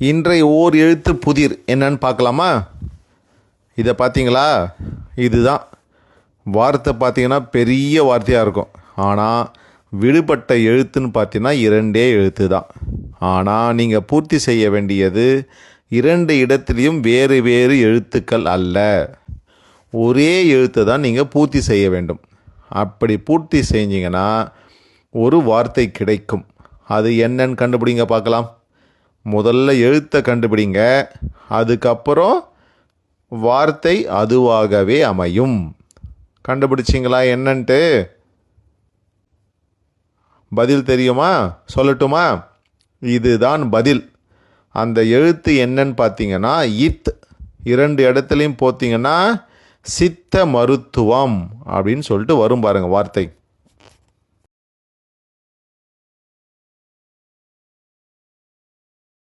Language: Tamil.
இன்றைய ஓர் எழுத்து புதிர். என்னன்னு பார்க்கலாமா? இதை பார்த்தீங்களா? இதுதான். வார்த்தை பார்த்தீங்கன்னா பெரிய வார்த்தையாக இருக்கும். ஆனால் விடுபட்ட எழுத்துன்னு பார்த்தீங்கன்னா இரண்டே எழுத்து தான். ஆனால் நீங்கள் பூர்த்தி செய்ய வேண்டியது இரண்டு இடத்துலையும் வேறு வேறு எழுத்துக்கள் அல்ல. ஒரே எழுத்தை தான் நீங்கள் பூர்த்தி செய்ய வேண்டும். அப்படி பூர்த்தி செஞ்சிங்கன்னா ஒரு வார்த்தை கிடைக்கும். அது என்னன்னு கண்டுபிடிங்க பார்க்கலாம். முதல்ல எழுத்தை கண்டுபிடிங்க. அதுக்கப்புறம் வார்த்தை அதுவாகவே அமையும். கண்டுபிடிச்சிங்களா என்னன்ட்டு? பதில் தெரியுமா? சொல்லட்டுமா? இதுதான் பதில். அந்த எழுத்து என்னன்னு பார்த்தீங்கன்னா இத் இரண்டு இடத்துலையும் போத்தீங்கன்னா சித்த மருத்துவம் அப்படின்னு சொல்லிட்டு வரும் பாருங்கள் வார்த்தை.